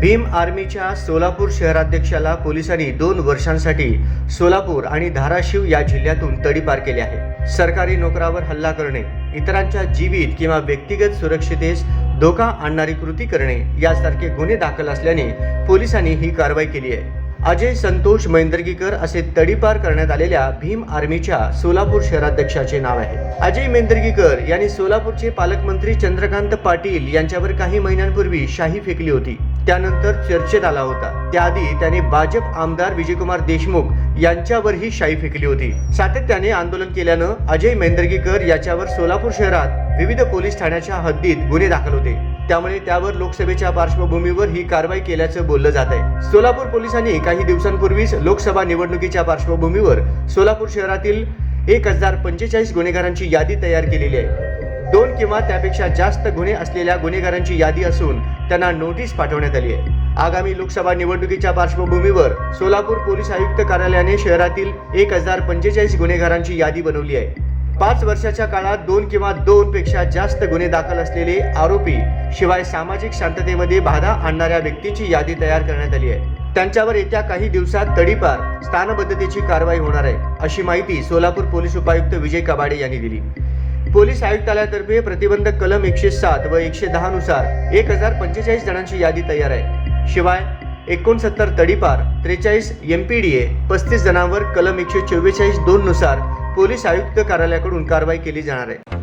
भीम आर्मीच्या सोलापूर शहराध्यक्षाला पोलिसांनी दोन वर्षांसाठी सोलापूर आणि धाराशिव या जिल्ह्यातून तडीपार केले आहे. सरकारी नोकरावर हल्ला करणे इतरांच्या जीवित किंवा व्यक्तिगत सुरक्षितेस धोका आणणारी कृती करणे यासारखे गुन्हे दाखल असल्याने पोलिसांनी ही कारवाई केली आहे. अजय संतोष मेंदर्गीकर असे तडीपार करण्यात आलेल्या भीम आर्मीच्या सोलापूर शहराध्यक्षाचे नाव आहे. अजय मेंदर्गीकर यांनी सोलापूरचे पालकमंत्री चंद्रकांत पाटील यांच्यावर काही महिन्यांपूर्वी शाही फेकली होती. त्यानंतर चर्चेत आला होता. त्याआधी त्याने भाजप आमदार विजयकुमार देशमुख यांच्यावरही शाई फेकली होती. सातत्याने आंदोलन केल्यानं अजय मेंदर्गीकर याच्यावर सोलापूर शहरात विविध पोलीस ठाण्याच्या हद्दीत गुन्हे दाखल होते. त्यामुळे त्यावर लोकसभेच्या पार्श्वभूमीवर ही कारवाई केल्याचं बोललं जात आहे सोलापूर पोलिसांनी काही दिवसांपूर्वीच लोकसभा निवडणुकीच्या पार्श्वभूमीवर सोलापूर शहरातील एक हजार पंचेचाळीस गुन्हेगारांची यादी तयार केलेली आहे. दोन किंवा त्यापेक्षा जास्त गुन्हे असलेल्या गुन्हेगारांची यादी असून त्यांना नोटीस पाठवण्यात आली आहे. आगामी लोकसभा निवडणुकीच्या पार्श्वभूमीवर सोलापूर पोलीस आयुक्त कार्यालयाने शहरातील एक हजार पंचेचाळीस गुन्हेगारांची यादी बनवली आहे. पाच वर्षाच्या काळात दोन किंवा दोन पेक्षा जास्त गुन्हे दाखल असलेले आरोपी शिवाय सामाजिक शांततेमध्ये बाधा आणणाऱ्या व्यक्तीची यादी तयार करण्यात आली आहे. त्यांच्यावर येत्या काही दिवसात तडीपार स्थानबद्धतेची कारवाई होणार आहे अशी माहिती सोलापूर पोलीस उपायुक्त विजय कबाडे यांनी दिली. पोलीस आयुक्तालयातर्फे प्रतिबंधक कलम एकशे सात व एकशे दहा नुसार एक हजार पंचेचाळीस जणांची यादी तयार आहे. शिवाय एकोणसत्तर तडीपार त्रेचाळीस एम पी डी ए पस्तीस जणांवर कलम एकशे चव्वेचाळीस दोन नुसार पोलीस आयुक्त कार्यालयाकडून कारवाई केली जाणार आहे.